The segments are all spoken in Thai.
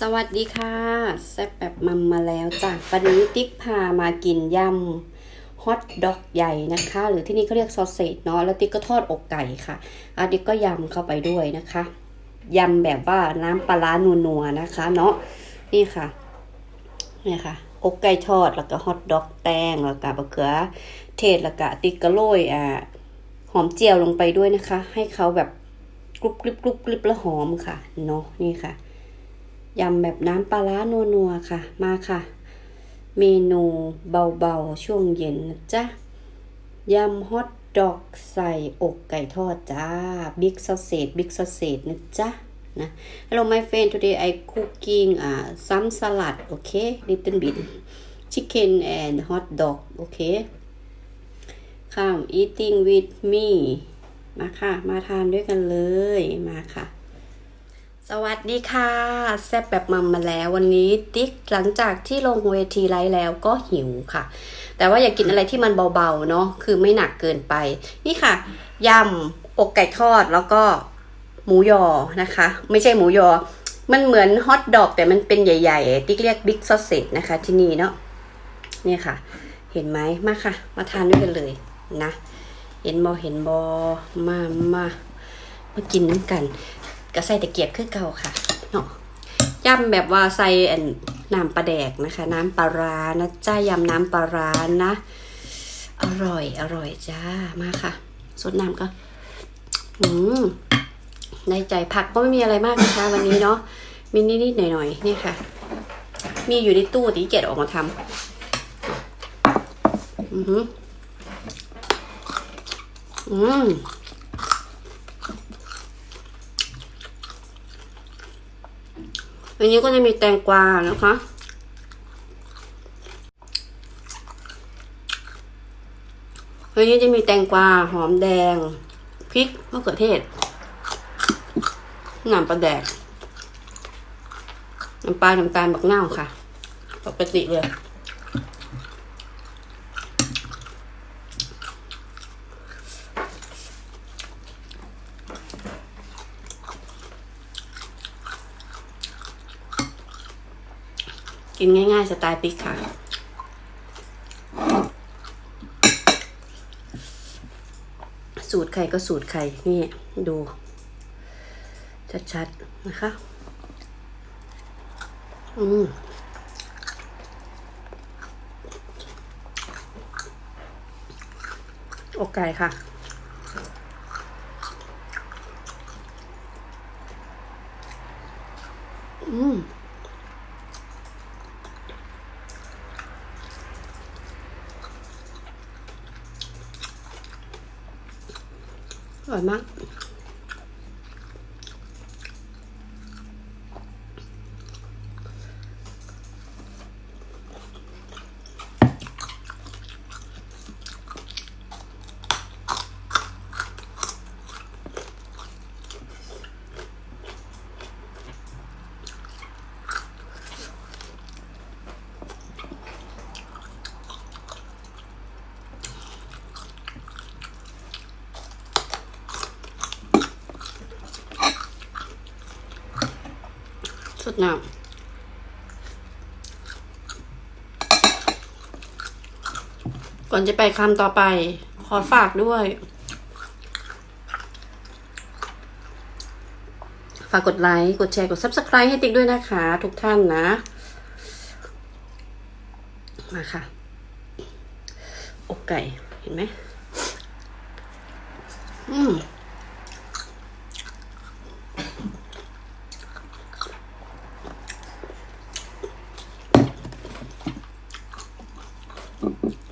สวัสดีค่ะแซ่บแบบมัมมาแล้วจ้ะวันนี้ติ๊กพามากินยำฮอทดอกใหญ่นะคะ หรือที่นี่เขาเรียกซอสเซจเนาะแล้วติ๊กก็ทอดอกไก่ค่ะอาติ๊กก็ยำเข้าไปด้วยนะคะยำแบบว่าน้ำปลาร้านัวๆนะคะ เนาะนี่ค่ะนี่ค่ะอกไก่ทอดแล้วก็ฮอทดอกแตงแล้วก็บะเขือเทศแล้วก็ติ๊กก็โรยอ่าหอมเจียวลงไปด้วยนะคะ ให้เขาแบบกรุบกริบกรุบกริบแล้วหอมค่ะเนาะนี่ค่ะ ยำแบบน้ำปลาร้านัวๆค่ะ มาค่ะ เมนูเบาๆ ช่วงเย็นนะจ๊ะ ยำฮอทดอกใส่อกไก่ทอดจ้า บิ๊กซอสเซจบิ๊กซอสเซจนะจ๊ะนะ Hello my friend today I cooking uh, some salad okay little bit chicken and hot dog okay come eating with me มาค่ะ มาทานด้วยกันเลย มาค่ะ สวัสดีค่ะ แซ่บแบบมัมมาแล้ววันนี้ติ๊กหลังจากที่ลงเวทีไลฟ์แล้วก็หิวค่ะ แต่ว่าอยากกินอะไรที่มันเบาๆเนาะคือไม่หนักเกินไป นี่ค่ะยำอกไก่ทอดแล้วก็หมูยอนะคะ ไม่ใช่หมูยอ มันเหมือนฮอทดอกแต่มันเป็นใหญ่ๆ ติ๊กเรียกบิ๊กซอสเซจนะคะที่นี่เนาะนี่ค่ะ เห็นไหมมาค่ะ มาทานด้วยกันเลยนะ เห็นบอเห็นบอมามามากินน้ำกัน ก็ใส่ตะเกียบคือเก่าค่ะเนาะย่ำแบบว่าใส่น้ำปลาแดกนะคะ น้ำปลาร้านะจ้ายำน้ำปลาร้านะ อร่อยอร่อยจ้ามาค่ะสดน้ำก็อืมในใจผักก็ไม่มีอะไรมากนะคะ วันนี้เนาะมีนิดๆหน่อยๆนี่ค่ะ มีอยู่ในตู้ตีเกียจออกมาทำอือหืออืม อันนี้ก็จะมีแตงกวานะคะ อันนี้จะมีแตงกวาหอมแดงพริกมะเขือเทศน้ำปลาแดกน้ำปลาน้ำตาลบักเน่าค่ะ ปกติเลย กินง่ายๆสไตล์ปิ๊กค่ะ สูตรใครก็สูตรใครนี่ดู ชัดๆ นะคะ อืมอกไก่ค่ะ อืม ร่อยมาก น้ำก่อนจะไปคำต่อไป ขอฝากด้วย ฝากกดไลค์ กดแชร์ กด Subscribe ให้ติ๊กด้วยนะคะ ทุกท่านนะ มาค่ะ อกไก่ เห็นไหม อืม Uh.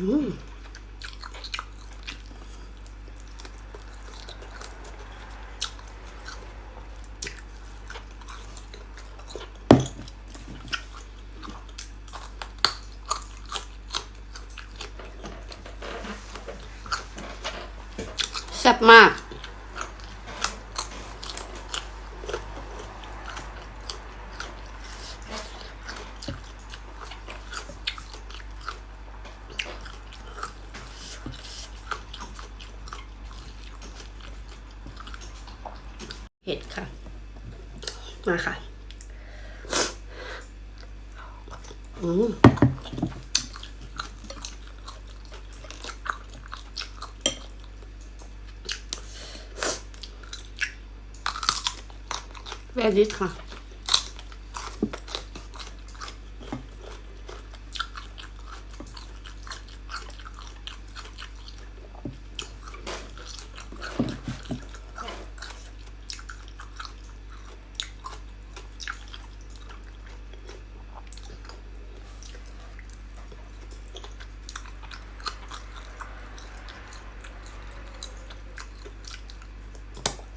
Mm. แซ่บมาก เห็ดค่ะ มาค่ะ อืม แวดิสค่ะ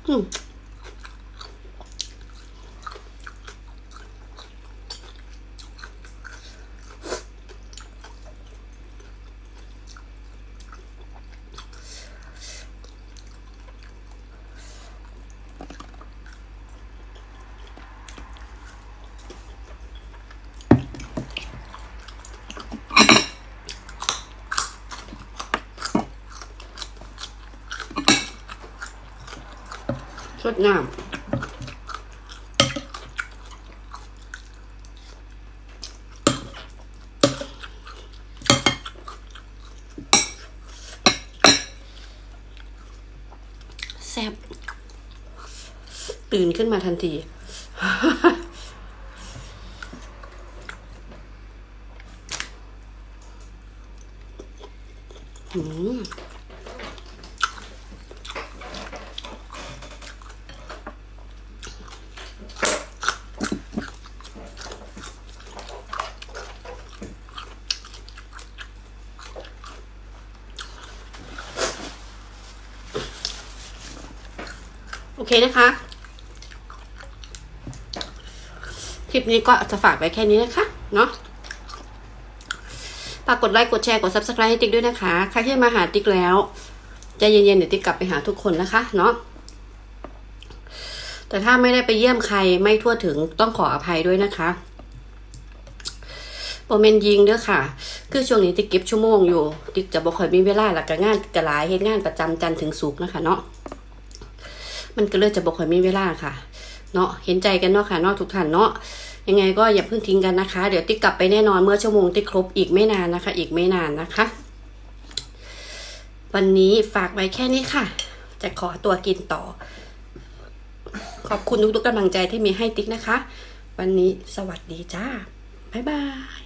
อืม สดงามแซ่บตื่นขึ้นมาทันที อืม โอเคนะคะ คลิปนี้ก็จะฝากไว้แค่นี้นะคะ เนาะฝากกดไลค์ กดแชร์ กด subscribe ให้ติ๊กด้วยนะคะ ใครที่มาหาติ๊กแล้วใจเย็นๆเดี๋ยวติ๊กกลับไปหาทุกคนนะคะ เนาะแต่ถ้าไม่ได้ไปเยี่ยมใครไม่ทั่วถึงต้องขออภัยด้วยนะคะโปรเมนยิงเด้อค่ะ คือช่วงนี้ติ๊กเก็บชั่วโมงอยู่ ติ๊กจะบอกค่อยมีเวลาหลักงานกระลายเฮ็ดงานประจำจันทร์ถึงศุกร์นะคะเนาะ มันก็เลยจะบอกค่อยมีเวลาค่ะเนาะเห็นใจกันเนาะค่ะเนาะทุกท่านเนาะยังไงก็อย่าเพิ่งทิ้งกันนะคะ เดี๋ยวติ๊กกลับไปแน่นอนเมื่อชั่วโมงติ๊กครบอีกไม่นานนะคะ อีกไม่นานนะคะ วันนี้ฝากไว้แค่นี้ค่ะ จะขอตัวกินต่อ ขอบคุณทุกๆกำลังใจที่มีให้ติ๊กนะคะ วันนี้สวัสดีจ้าบ๊ายบาย